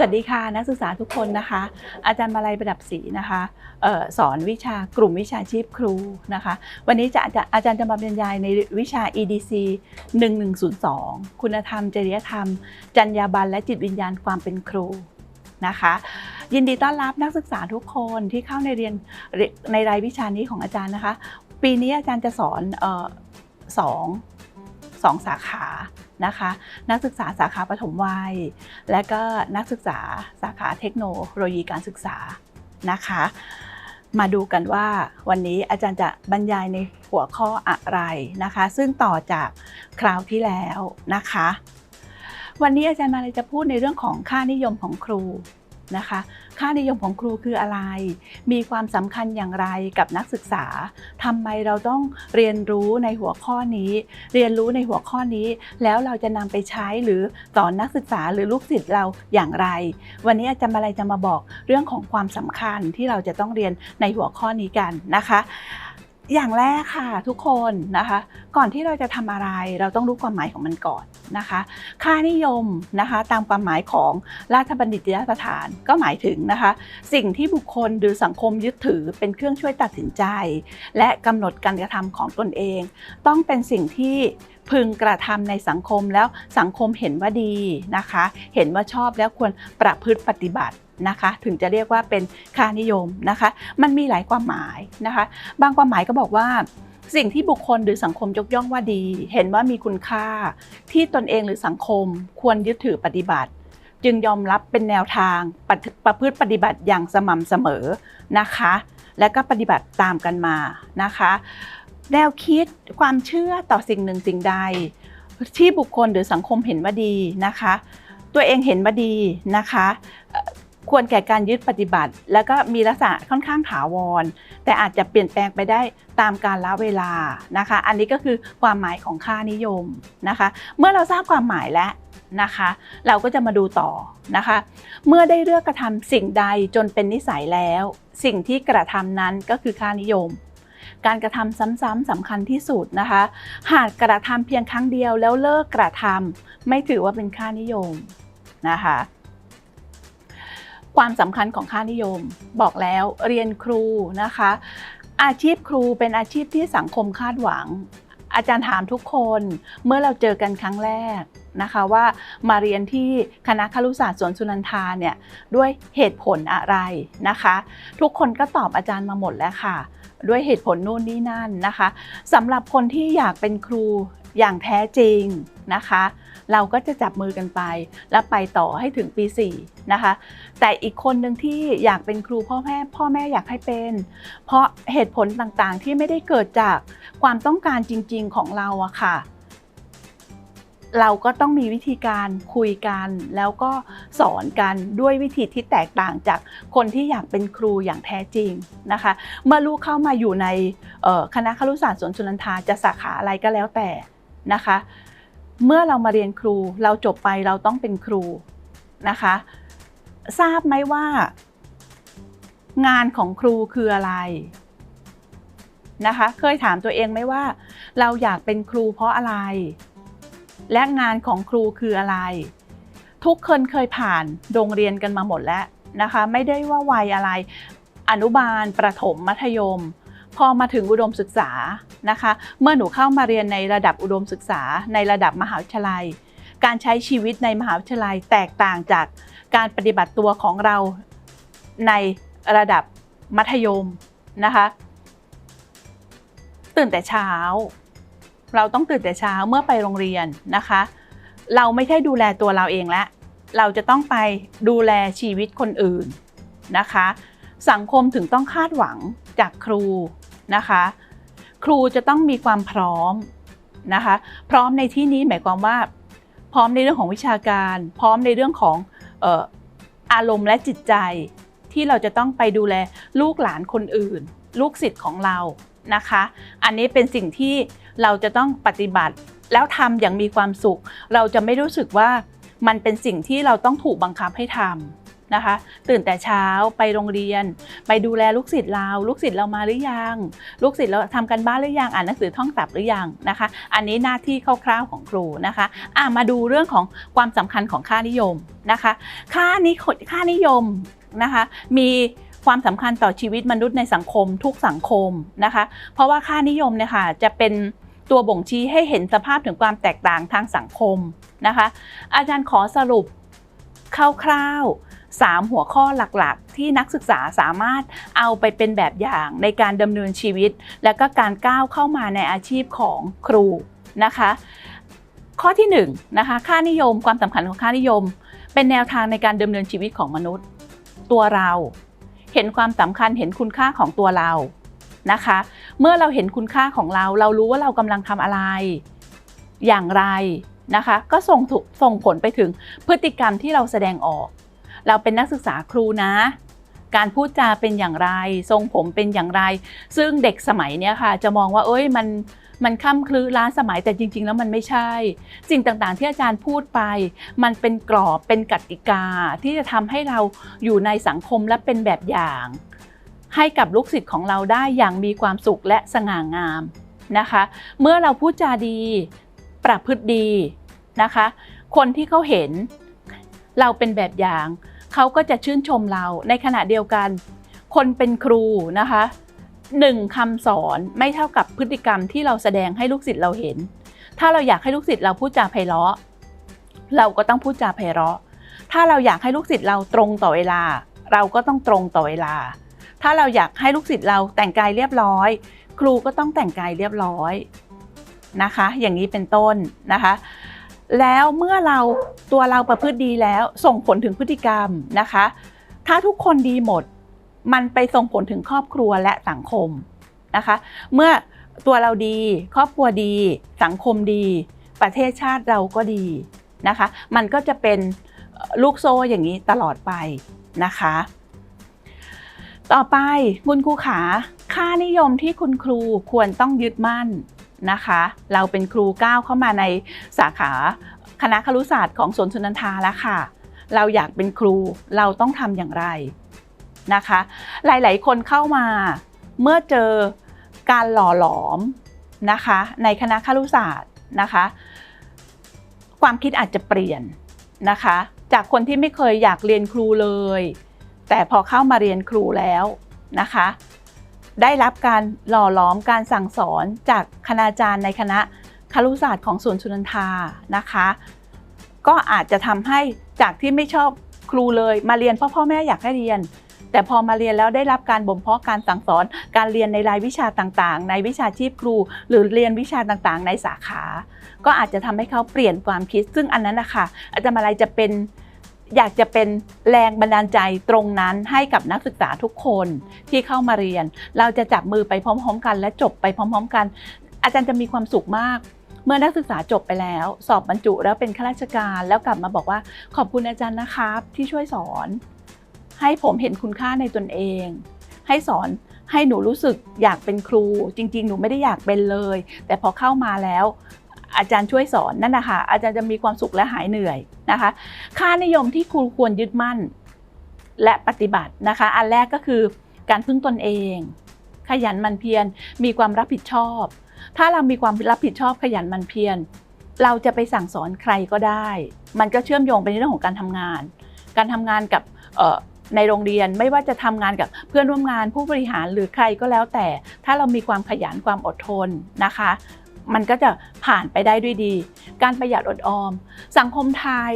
สวัสดีค่ะนักศึกษาทุกคนนะคะ อาจารย์มาลัยประดับศรีนะคะออสอนวิชากลุ่มวิชาชีพครูนะคะ วันนี้จะอาจารย์อาจารย์จะมาบรรยายในวิชา EDC 1102 คุณธรรม จริยธรรม จรรยาบรรณและจิตวิญญาณความเป็นครูนะคะ ยินดีต้อนรับนักศึกษาทุกคนที่เข้าในเรียนในรายวิชานี้ของอาจารย์นะคะ ปีนี้อาจารย์จะสอนออสองสองสาขา นะคะ นักศึกษาสาขาปฐมวัย และก็นักศึกษาสาขาเทคโนโลยีการศึกษานะคะ มาดูกันว่าวันนี้อาจารย์จะบรรยายในหัวข้ออะไรนะคะ ซึ่งต่อจากคราวที่แล้วนะคะ วันนี้อาจารย์มาเลยจะพูดในเรื่องของค่านิยมของครูนะคะ ค่านิยมของครูคืออะไร มีความสำคัญอย่างไรกับนักศึกษาทำไมเราต้องเรียนรู้ในหัวข้อนี้ เรียนรู้ในหัวข้อนี้ แล้วเราจะนำไปใช้หรือสอนนักศึกษาหรือลูกศิษย์เราอย่างไร วันนี้อาจารย์มาลัยจะมาบอกเรื่องของความสำคัญที่เราจะต้องเรียนในหัวข้อนี้กันนะคะ อย่างแรกค่ะทุกคนนะคะ ก่อนที่เราจะทำอะไรเราต้องรู้ความหมายของมันก่อนนะคะ ค่านิยมนะคะตามความหมายของราชบัณฑิตยสถานก็หมายถึงนะคะ สิ่งที่บุคคลหรือสังคมยึดถือเป็นเครื่องช่วยตัดสินใจ และกำหนดการกระทำของตนเอง ต้องเป็นสิ่งที่พึงกระทำในสังคมแล้วสังคมเห็นว่าดีนะคะ เห็นว่าชอบแล้วควรประพฤติปฏิบัติ นะคะ ถึงจะเรียกว่าเป็นค่านิยมนะคะ มันมีหลายความหมายนะคะ บางความหมายก็บอกว่าสิ่งที่บุคคลหรือสังคมยกย่องว่าดี เห็นว่ามีคุณค่า ที่ตนเองหรือสังคมควรยึดถือปฏิบัติ จึงยอมรับเป็นแนวทางปประพฤติปฏิบัติอย่างสม่ำเสมอนะคะ และก็ปฏิบัติตามกันมานะคะ แนวคิดความเชื่อต่อสิ่งหนึ่งสิ่งใด ที่บุคคลหรือสังคมเห็นว่าดีนะคะ ตัวเองเห็นว่าดีนะคะ ควรแก่การยึดปฏิบัติ แล้วก็มีลักษณะค่อนข้างถาวร แต่อาจจะเปลี่ยนแปลงไปได้ตามการลเวลานะคะ อันนี้ก็คือความหมายของค่านิยมนะคะ เมื่อเราทราบความหมายแล้วนะคะ เราก็จะมาดูต่อนะคะ เมื่อได้เลือกกระทำสิ่งใดจนเป็นนิสัยแล้ว สิ่งที่กระทำนั้นก็คือค่านิยมการกระทำซ้ำๆสำคัญที่สุดนะคะ หากกระทำเพียงครั้งเดียวแล้วเลิกกระทำไม่ถือว่าเป็นค่านิยมนะคะ ความสำคัญของค่านิยม บอกแล้วเรียนครูนะคะ อาชีพครูเป็นอาชีพที่สังคมคาดหวัง อาจารย์ถามทุกคนเมื่อเราเจอกันครั้งแรกนะคะว่ามาเรียนที่คณะครุศาสตร์สวนสุนันทาเนี่ยด้วยเหตุผลอะไรนะคะ ทุกคนก็ตอบอาจารย์มาหมดแล้วค่ะ ด้วยเหตุผลนู่นนี่นั่นนะคะสำหรับคนที่อยากเป็นครู อย่างแท้จริงนะคะ เราก็จะจับมือกันไป แล้วไปต่อให้ถึงปี 4 นะคะ แต่อีกคนหนึ่งที่อยากเป็นครูพ่อแม่พ่อแม่อยากให้เป็น เพราะเหตุผลต่างๆที่ไม่ได้เกิดจากความต้องการจริง ๆของเราอะค่ะเราก็ต้องมีวิธีการคุยกัน แล้วก็สอนกันด้วยวิธีที่แตกต่างจากคนที่อยากเป็นครูอย่างแท้จริงนะคะ เมื่อลูกเข้ามาอยู่ในคณะครุศาสตร์สวนสุนันทาจะสาขาอะไรก็แล้วแต่ นะคะ เมื่อเรามาเรียนครูเราจบไปเราต้องเป็นครูนะคะ ทราบไหมว่า งานของครูคืออะไรนะคะ เคยถามตัวเองไหมว่า เราอยากเป็นครูเพราะอะไร และงานของครูคืออะไร ทุกคนเคยผ่านโรงเรียนกันมาหมดแล้วนะคะ ไม่ได้ว่าวัยอะไร อนุบาล ประถม มัธยม พอมาถึงอุดมศึกษา นะคะ เมื่อหนูเข้ามาเรียนในระดับอุดมศึกษา ในระดับมหาวิทยาลัย การใช้ชีวิตในมหาวิทยาลัยแตกต่างจากการปฏิบัติตัวของเราในระดับมัธยมนะคะ ตื่นแต่เช้า เราต้องตื่นแต่เช้าเมื่อไปโรงเรียนนะคะ เราไม่ใช่ดูแลตัวเราเองแล้วเราจะต้องไปดูแลชีวิตคนอื่นนะคะ สังคมถึงต้องคาดหวังจากครูนะคะ ครูจะต้องมีความพร้อมนะคะ พร้อมในที่นี้หมายความว่า พร้อมในเรื่องของวิชาการ พร้อมในเรื่องของอออารมณ์และจิตใจ ที่เราจะต้องไปดูแลลูกหลานคนอื่น ลูกศิษย์ของเรานะคะ อันนี้เป็นสิ่งที่เราจะต้องปฏิบัติแล้วทำอย่างมีความสุข เราจะไม่รู้สึกว่ามันเป็นสิ่งที่เราต้องถูกบังคับให้ท นะคะ ตื่นแต่เช้าไปโรงเรียน ไปดูแลลูกศิษย์เรา ลูกศิษย์เรามาหรือยัง ลูกศิษย์เราทำกันบ้านหรือยังอ่านหนังสือท่องศัพท์หรือยังนะคะ อันนี้หน้าที่คร่าวๆของครูนะคะอะมาดูเรื่องของความสำคัญของค่านิยมนะคะ ค่านิค่านิยมนะคะมีความสำคัญต่อชีวิตมนุษย์ในสังคมทุกสังคมนะคะ เพราะว่าค่านิยมเนี่ยค่ะจะเป็นตัวบ่งชี้ให้เห็นสภาพถึงความแตกต่างทางสังคมนะคะ อาจารย์ขอสรุปคร่าวๆ 3 หัวข้อหลักๆ ที่นักศึกษาสามารถเอาไปเป็นแบบอย่างในการดำเนินชีวิต และก็การก้าวเข้ามาในอาชีพของครูนะคะ ข้อที่1นงนะคะค่านิยมความสำคัญของค่านิยม เป็นแนวทางในการดำเนินชีวิตของมนุษย์ ตัวเราเห็นความสำคัญเห็นคุณค่าของตัวเรานะคะ เมื่อเราเห็นคุณค่าของเรา เรารู้ว่าเรากำลังทำอะไร อย่างไรนะคะ ก็ส่งถูกส่งผลไปถึงพฤติกรรมที่เราแสดงออก เราเป็นนักศึกษาครูนะ การพูดจาเป็นอย่างไร ทรงผมเป็นอย่างไร ซึ่งเด็กสมัยเนี้ยค่ะ จะมองว่าเอ้ยมันมันค่ำคลือล้าสมัยแต่จริง ๆ แล้วมันไม่ใช่ สิ่งต่างๆ ที่อาจารย์พูดไป มันเป็นกรอบเป็นกติกา ที่จะทำให้เราอยู่ในสังคมและเป็นแบบอย่าง ให้กับลูกศิษย์ของเราได้อย่างมีความสุขและสง่างามนะคะ เมื่อเราพูดจาดี ประพฤติดีนะคะ คนที่เขาเห็นเราเป็นแบบอย่าง เขาก็จะชื่นชมเราในขณะเดียวกัน คนเป็นครูนะคะหนึ่งคำสอนไม่เท่ากับพฤติกรรมที่เราแสดงให้ลูกศิษย์เราเห็น ถ้าเราอยากให้ลูกศิษย์เราพูดจาไพเราะ เราก็ต้องพูดจาไพเราะ ถ้าเราอยากให้ลูกศิษย์เราตรงต่อเวลา เราก็ต้องตรงต่อเวลา ถ้าเราอยากให้ลูกศิษย์เราแต่งกายเรียบร้อย ครูก็ต้องแต่งกายเรียบร้อยนะคะ อย่างนี้เป็นต้นนะคะ แล้วเมื่อเราตัวเราประพฤติดีแล้ว ส่งผลถึงพฤติกรรมนะคะ ถ้าทุกคนดีหมด มันไปส่งผลถึงครอบครัวและสังคมนะคะ เมื่อตัวเราดี ครอบครัวดี สังคมดี ประเทศชาติเราก็ดีนะคะ มันก็จะเป็นลูกโซ่อย่างนี้ตลอดไปนะคะ ต่อไปคุณครูขา ค่านิยมที่คุณครูควรต้องยึดมั่น นะคะ เราเป็นครูก้าวเข้ามาในสาขาคณะครุศาสตร์ของสวนสุนันทาแล้วค่ะ เราอยากเป็นครูเราต้องทำอย่างไรนะคะ หลายๆ คนเข้ามาเมื่อเจอการหล่อหลอมนะคะ ในคณะครุศาสตร์นะคะ ความคิดอาจจะเปลี่ยนนะคะ จากคนที่ไม่เคยอยากเรียนครูเลย แต่พอเข้ามาเรียนครูแล้วนะคะ ได้รับการหล่อหลอมการสั่งสอนจากคณาจารย์ในคณะครุศาสตร์ของสวนสุนันทานะคะ ก็อาจจะทำให้จากที่ไม่ชอบครูเลยมาเรียนเพราะพ่อแม่อยากให้เรียน แต่พอมาเรียนแล้วได้รับการบ่มเพาะการสั่งสอน การเรียนในรายวิชาต่างๆ ในวิชาชีพครู หรือเรียนวิชาต่างๆ ในสาขา ก็อาจจะทำให้เขาเปลี่ยนความคิด ซึ่งอันนั้นนะคะอาจารย์มาลัยจะเป็น อยากจะเป็นแรงบันดาลใจตรงนั้นให้กับนักศึกษาทุกคนที่เข้ามาเรียน เราจะจับมือไปพร้อม ๆ กัน และจบไปพร้อม ๆ กัน อาจารย์จะมีความสุขมากเมื่อนักศึกษาจบไปแล้ว สอบบรรจุแล้วเป็นข้าราชการแล้วกลับมาบอกว่าขอบคุณอาจารย์นะครับ ที่ช่วยสอน ให้ผมเห็นคุณค่าในตนเอง ให้สอนให้หนูรู้สึกอยากเป็นครู จริง ๆ หนูไม่ได้อยากเป็นเลย แต่พอเข้ามาแล้ว อาจารย์ช่วยสอนนั่นนะคะอาจารย์จะมีความสุขและหายเหนื่อยนะคะ ค่านิยมที่ครูควรยึดมั่นและปฏิบัตินะคะ อันแรกก็คือการพึ่งตนเอง ขยันมันเพียรมีความรับผิดชอบ ถ้าเรามีความรับผิดชอบขยันมันเพียรเราจะไปสั่งสอนใครก็ได้ มันก็เชื่อมโยงไปในเรื่องของการทำงาน การทำงานกับในโรงเรียนไม่ว่าจะทำงานกับเพื่อนร่วมงานผู้บริหารหรือใครก็แล้วแต่ ถ้าเรามีความขยันความอดทนนะคะ มันก็จะผ่านไปได้ด้วยดี การประหยัดอดออม สังคมไทย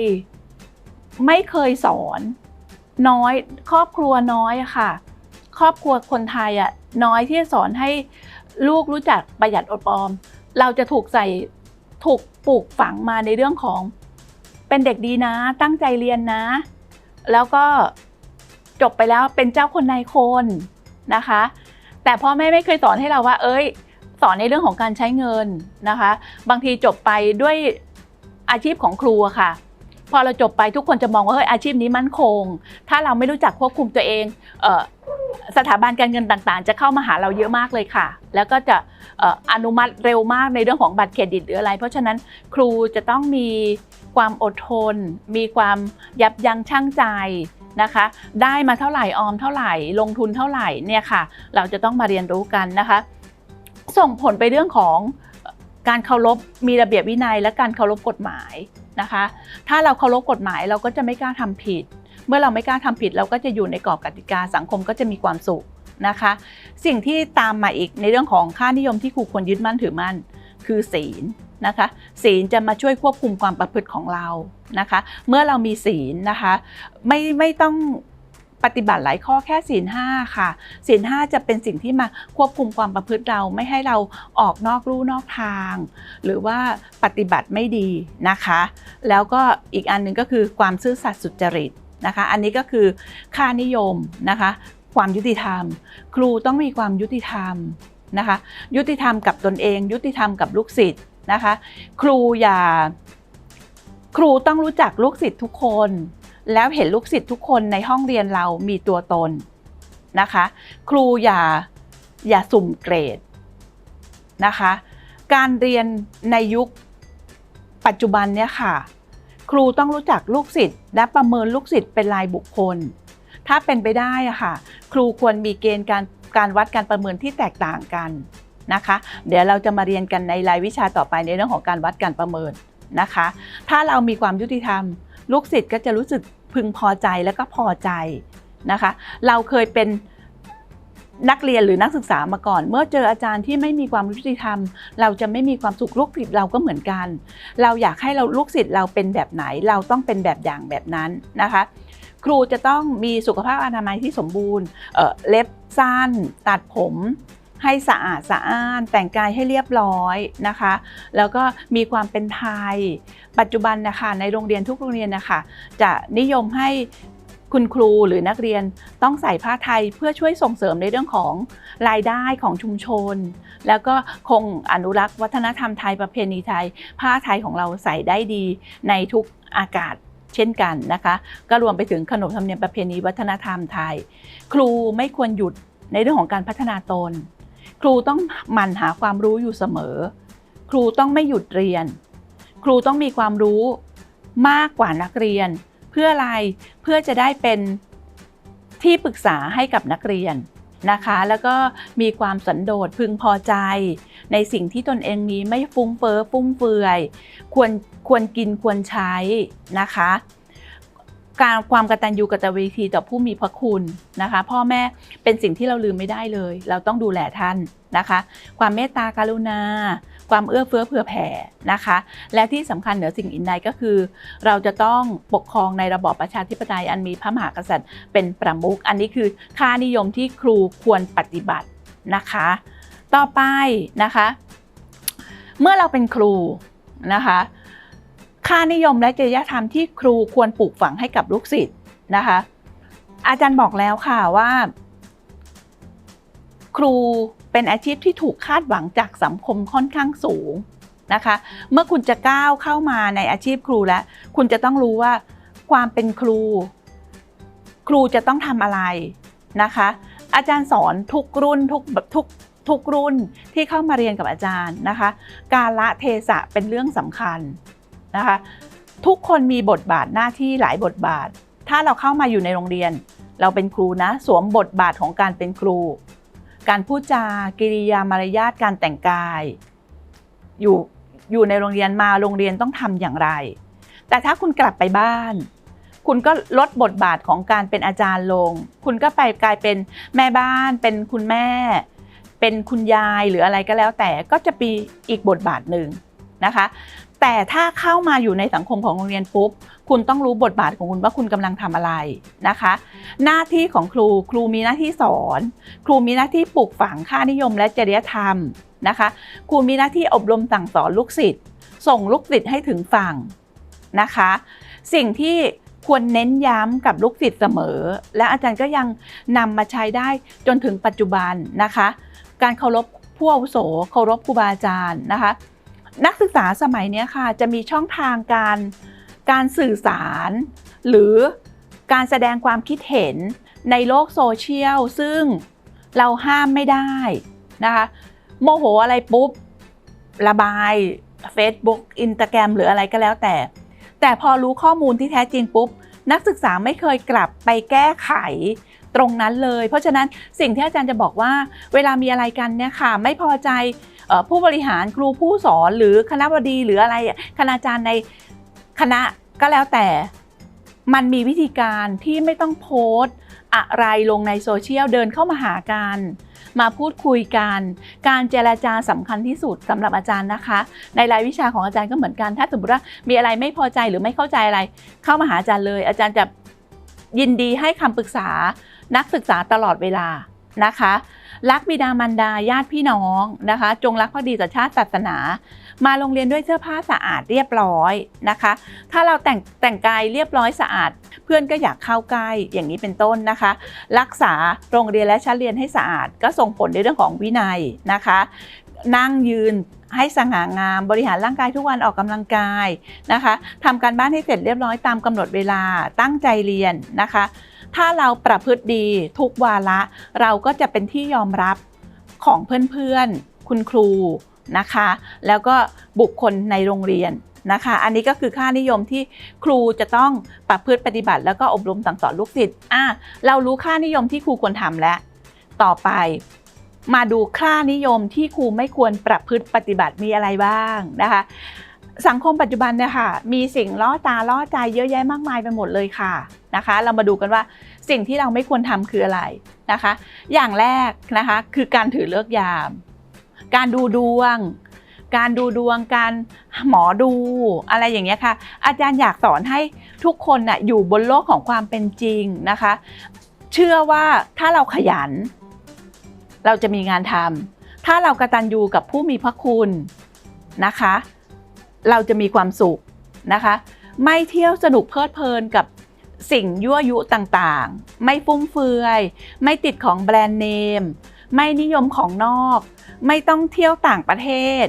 ไม่เคยสอน น้อยครอบครัวน้อยค่ะ ครอบครัวคนไทยอะน้อยที่สอนให้ลูกรู้จักประหยัดอดออม เราจะถูกใส่ถูกปลูกฝังมาในเรื่องของ เป็นเด็กดีนะ ตั้งใจเรียนนะ แล้วก็จบไปแล้วเป็นเจ้าคนนายคนนะคะ แต่พ่อแม่ไม่เคยสอนให้เราว่า เอ้ย สอนในเรื่องของการใช้เงินนะคะ บางทีจบไปด้วยอาชีพของครูค่ะ พอเราจบไปทุกคนจะมองว่าเฮ้ยอาชีพนี้มั่นคง ถ้าเราไม่รู้จักควบคุมตัวเองเออสถาบันการเงินต่างๆ จะเข้ามาหาเราเยอะมากเลยค่ะ แล้วก็จะอออนุมัติเร็วมากในเรื่องของบัตรเครดิตหรืออะไร เพราะฉะนั้นครูจะต้องมีความอดทน มีความยับยั้งชั่งใจนะคะ ได้มาเท่าไหร่ออมเท่าไหร่ลงทุนเท่าไหร่เนี่ยค่ะ เราจะต้องมาเรียนรู้กันนะคะ ส่งผลไปเรื่องของการเคารพมีระเบียบวินัย และการเคารพกฎหมายนะคะ ถ้าเราเคารพกฎหมายเราก็จะไม่กล้าทำผิด เมื่อเราไม่กล้าทำผิด เราก็จะอยู่ในกรอบกติกาสังคมก็จะมีความสุขนะคะ สิ่งที่ตามมาอีกในเรื่องของค่านิยมที่ครูควรยึดมั่นถือมั่นคือศีลนะคะศีลจะมาช่วยควบคุมความประพฤติของเรานะคะ เมื่อเรามีศีลนะคะ ไม่ไม่ต้อง ปฏิบัติหลายข้อแค่ศีลห้าค่ะศีลห้าจะเป็นสิ่งที่มาควบคุมความประพฤติเราไม่ให้เราออกนอกลู่นอกทาง หรือว่าปฏิบัติไม่ดีนะคะ แล้วก็อีกอันหนึ่งก็คือความซื่อสัตย์สุจริตนะคะ อันนี้ก็คือค่านิยมนะคะ ความยุติธรรม ครูต้องมีความยุติธรรมนะคะ ยุติธรรมกับตนเอง ยุติธรรมกับลูกศิษย์นะคะ ครูอย่า ครูต้องรู้จักลูกศิษย์ทุกคน แล้วเห็นลูกศิษย์ทุกคนในห้องเรียนเรามีตัวตนนะคะ ครูอย่าอย่าสุ่มเกรดนะคะ การเรียนในยุคปัจจุบันเนี่ยค่ะ ครูต้องรู้จักลูกศิษย์และประเมินลูกศิษย์เป็นรายบุคคล ถ้าเป็นไปได้อะค่ะ ครูควรมีเกณฑ์การการวัดการประเมินที่แตกต่างกันนะคะ เดี๋ยวเราจะมาเรียนกันในรายวิชาต่อไปในเรื่องของการวัดการประเมินนะคะ ถ้าเรามีความยุติธรรม ลูกศิษย์ก็จะรู้สึกพึงพอใจและก็พอใจนะคะ เราเคยเป็นนักเรียนหรือนักศึกษามาก่อน เมื่อเจออาจารย์ที่ไม่มีความยุติธรรม เราจะไม่มีความสุขลูกศิษย์เราก็เหมือนกัน เราอยากให้เราลูกศิษย์เราเป็นแบบไหน เราต้องเป็นแบบอย่างแบบนั้นนะคะ ครูจะต้องมีสุขภาพอนามัยที่สมบูรณ์เออเล็บสั้น ตัดผม ให้สะอาดสะอ้าน แต่งกายให้เรียบร้อยนะคะ แล้วก็มีความเป็นไทย ปัจจุบันนะคะในโรงเรียนทุกโรงเรียนนะคะจะนิยมให้คุณครูหรือนักเรียนต้องใส่ผ้าไทยเพื่อช่วยส่งเสริมในเรื่องของรายได้ของชุมชน แล้วก็คงอนุรักษ์วัฒนธรรมไทยประเพณีไทย ผ้าไทยของเราใส่ได้ดีในทุกอากาศเช่นกันนะคะ ก็รวมไปถึงขนบธรรมเนียมประเพณีวัฒนธรรมไทย ครูไม่ควรหยุดในเรื่องของการพัฒนาตน ครูต้องหมั่นหาความรู้อยู่เสมอ ครูต้องไม่หยุดเรียน ครูต้องมีความรู้มากกว่านักเรียน เพื่ออะไรเพื่อจะได้เป็นที่ปรึกษาให้กับนักเรียนนะคะ แล้วก็มีความสันโดษพึงพอใจ ในสิ่งที่ตนเองมีไม่ฟุ้งเฟ้อฟุ่มเฟือย ควรควรกินควรใช้นะคะ การความกตัญญูกตเวทีต่อผู้มีพระคุณนะคะ พ่อแม่เป็นสิ่งที่เราลืมไม่ได้เลย เราต้องดูแลท่านนะคะ ความเมตตากรุณา ความเอื้อเฟื้อเผื่อแผ่นะคะ และที่สำคัญเหนือสิ่งอื่นใดก็คือ เราจะต้องปกครองในระบอบประชาธิปไตยอันมีพระมหากษัตริย์ เป็นประมุขอันนี้คือค่านิยมที่ครูควรปฏิบัตินะคะ ต่อไปนะคะ เมื่อเราเป็นครูนะคะ ค่านิยมและจริยธรรมที่ครูควรปลูกฝังให้กับลูกศิษย์นะคะ อาจารย์บอกแล้วค่ะว่า ครูเป็นอาชีพที่ถูกคาดหวังจากสังคมค่อนข้างสูงนะคะ เมื่อคุณจะก้าวเข้ามาในอาชีพครูแล้ว คุณจะต้องรู้ว่าความเป็นครู ครูจะต้องทำอะไรนะคะ อาจารย์สอนทุกรุ่นทุกแบบทุกทุกรุ่นที่เข้ามาเรียนกับอาจารย์นะคะ การละเทศะเป็นเรื่องสำคัญ นะคะ ทุกคนมีบทบาทหน้าที่หลายบทบาท ถ้าเราเข้ามาอยู่ในโรงเรียน เราเป็นครูนะ สวมบทบาทของการเป็นครู การพูดจากิริยามารยาทการแต่งกาย อยู่อยู่ในโรงเรียนมาโรงเรียนต้องทำอย่างไร แต่ถ้าคุณกลับไปบ้านคุณก็ลดบทบาทของการเป็นอาจารย์ลง คุณก็ไปกลายเป็นแม่บ้าน เป็นคุณแม่ เป็นคุณยายหรืออะไรก็แล้วแต่ก็จะปีอีกบทบาทหนึ่ง นะคะ แต่ถ้าเข้ามาอยู่ในสังคมของโรงเรียนปุ๊บ คุณต้องรู้บทบาทของคุณว่าคุณกำลังทำอะไรนะคะ หน้าที่ของครูครูมีหน้าที่สอน ครูมีหน้าที่ปลูกฝังค่านิยมและจริยธรรมนะคะ ครูมีหน้าที่อบรมสั่งสอนลูกศิษย์ ส่งลูกศิษย์ให้ถึงฝั่งนะคะ สิ่งที่ควรเน้นย้ำกับลูกศิษย์เสมอ และอาจารย์ก็ยังนำมาใช้ได้จนถึงปัจจุบันนะคะ การเคารพผู้อาวุโสเคารพครูบาอาจารย์นะคะ นักศึกษาสมัยนี้ค่ะ จะมีช่องทางการการสื่อสาร หรือการแสดงความคิดเห็นในโลกโซเชียล ซึ่งเราห้ามไม่ได้นะคะโมโหอะไรปุ๊บ ระบาย Facebook Instagram หรืออะไรก็แล้วแต่ แต่พอรู้ข้อมูลที่แท้จริงปุ๊บ นักศึกษาไม่เคยกลับไปแก้ไขตรงนั้นเลย เพราะฉะนั้นสิ่งที่อาจารย์จะบอกว่า เวลามีอะไรกันเนี่ยค่ะ ไม่พอใจ ผู้บริหารครูผู้สอนหรือคณะบดีหรืออะไรคณาจารย์ในคณะก็แล้วแต่มันมีวิธีการที่ไม่ต้องโพสต์อะไรลงในโซเชียลเดินเข้ามาหากันมาพูดคุยกัน การเจรจาสำคัญที่สุดสำหรับอาจารย์นะคะ ในรายวิชาของอาจารย์ก็เหมือนกัน ถ้าสมมติว่ามีอะไรไม่พอใจหรือไม่เข้าใจอะไร เข้ามาหาอาจารย์เลย อาจารย์จะยินดีให้คำปรึกษานักศึกษาตลอดเวลานะคะ รักบิดามารดาญาติพี่น้องนะคะ จงรักภักดีต่อชาติศาสนา มาโรงเรียนด้วยเสื้อผ้าสะอาดเรียบร้อยนะคะ ถ้าเราแต่งแต่งกายเรียบร้อยสะอาด เพื่อนก็อยากเข้าใกล้อย่างนี้เป็นต้นนะคะ รักษาโรงเรียนและชั้นเรียนให้สะอาด ก็ส่งผลในเรื่องของวินัยนะคะ นั่งยืนให้สง่างามบริหารร่างกายทุกวันออกกำลังกายนะคะทำการบ้านให้เสร็จเรียบร้อยตามกำหนดเวลาตั้งใจเรียนนะคะ ถ้าเราประพฤติดีทุกวาระเราก็จะเป็นที่ยอมรับของเพื่อนๆ คุณครูนะคะ แล้วก็บุคคลในโรงเรียนนะคะ อันนี้ก็คือค่านิยมที่ครูจะต้องประพฤติปฏิบัติ แล้วก็อบรมสั่งสอนลูกศิษย์อะเรารู้ค่านิยมที่ครูควรทำแล้ว ต่อไป มาดูค่านิยมที่ครูไม่ควรประพฤติปฏิบัติมีอะไรบ้างนะคะ สังคมปัจจุบันเนี่ยค่ะมีสิ่งล่อตาล่อใจเยอะแยะมากมายไปหมดเลยค่ะนะคะ เรามาดูกันว่าสิ่งที่เราไม่ควรทำคืออะไรนะคะ อย่างแรกนะคะคือการถือเลิกยาม การดูดวง การดูดวงการหมอดูอะไรอย่างเงี้ยค่ะ อาจารย์อยากสอนให้ทุกคนน่ะอยู่บนโลกของความเป็นจริงนะคะ เชื่อว่าถ้าเราขยัน เราจะมีงานทำถ้าเรากระตันยูกับผู้มีพระคุณนะคะ เราจะมีความสุขนะคะ ไม่เที่ยวสนุกเพลิดเพลินกับสิ่งยั่วยุต่างๆ ไม่ฟุ่มเฟือย ไม่ติดของแบรนด์เนม ไม่นิยมของนอก ไม่ต้องเที่ยวต่างประเทศ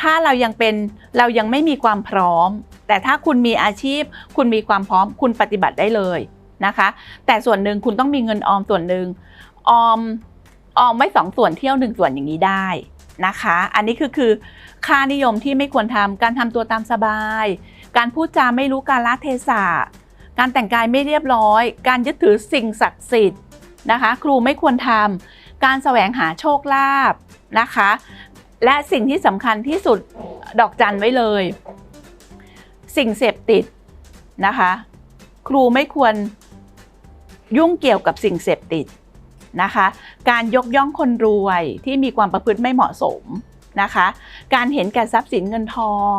ถ้าเรายังเป็นเรายังไม่มีความพร้อม แต่ถ้าคุณมีอาชีพ คุณมีความพร้อม คุณปฏิบัติได้เลยนะคะ แต่ส่วนหนึ่งคุณต้องมีเงินออมส่วนหนึ่งออมออมไว้สองส่วนเที่ยวหนึ่งส่วนอย่างนี้ได้ นะคะ อันนี้คือคือค่านิยมที่ไม่ควรทำการทำตัวตามสบาย การพูดจาไม่รู้กาลเทศะการแต่งกายไม่เรียบร้อย การยึดถือสิ่งศักดิ์สิทธิ์นะคะ ครูไม่ควรทำการแสวงหาโชคลาภนะคะ และสิ่งที่สำคัญที่สุดดอกจันไว้เลย สิ่งเสพติดนะคะ ครูไม่ควรยุ่งเกี่ยวกับสิ่งเสพติด นะคะ การยกย่องคนรวยที่มีความประพฤติไม่เหมาะสมนะคะ การเห็นแก่ทรัพย์สินเงินทอง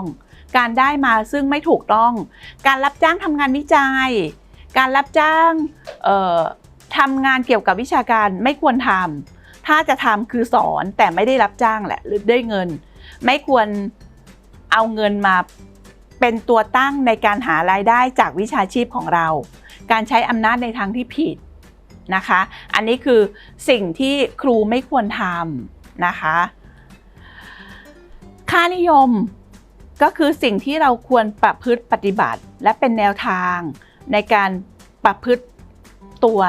การได้มาซึ่งไม่ถูกต้อง การรับจ้างทำงานวิจัย การรับจ้างทำงานเกี่ยวกับวิชาการไม่ควรทำถ้าจะทำคือสอนแต่ไม่ได้รับจ้างแหละหรือได้เงิน ไม่ควรเอาเงินมาเป็นตัวตั้งในการหารายได้จากวิชาชีพของเรา การใช้อำนาจในทางที่ผิด นะคะ อันนี้คือสิ่งที่ครูไม่ควรทำนะคะ ค่านิยมก็คือสิ่งที่เราควรประพฤติปฏิบัติ และเป็นแนวทางในการประพฤติตัว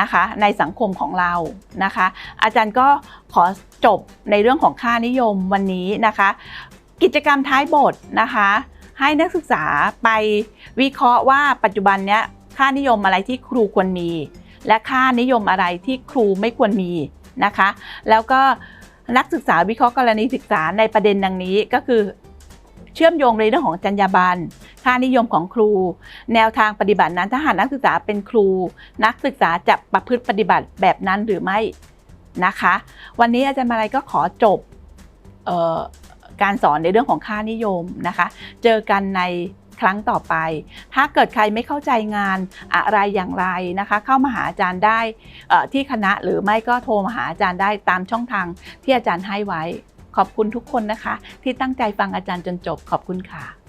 นะคะในสังคมของเรานะคะ อาจารย์ก็ขอจบในเรื่องของค่านิยมวันนี้นะคะ กิจกรรมท้ายบทนะคะ ให้นักศึกษาไปวิเคราะห์ว่าปัจจุบันเนี้ยค่านิยมอะไรที่ครูควรมี และค่านิยมอะไรที่ครูไม่ควรมีนะคะ แล้วก็นักศึกษาวิเคราะห์กรณีศึกษาในประเด็นดังนี้ก็คือ เชื่อมโยงในเรื่องของจรรยาบรรณค่านิยมของครู แนวทางปฏิบัตินั้นถ้าหากนักศึกษาเป็นครู นักศึกษาจะประพฤติปฏิบัติแบบนั้นหรือไม่นะคะ วันนี้อาจารย์มาลัยก็ขอจบออการสอนในเรื่องของค่านิยมนะคะ เจอกันใน ครั้งต่อไป ถ้าเกิดใครไม่เข้าใจงานอะไรอย่างไรนะคะ เข้ามาหาอาจารย์ได้ที่คณะหรือไม่ก็โทรมาหาอาจารย์ได้ตามช่องทางที่อาจารย์ให้ไว้ ขอบคุณทุกคนนะคะ ที่ตั้งใจฟังอาจารย์จนจบขอบคุณค่ะ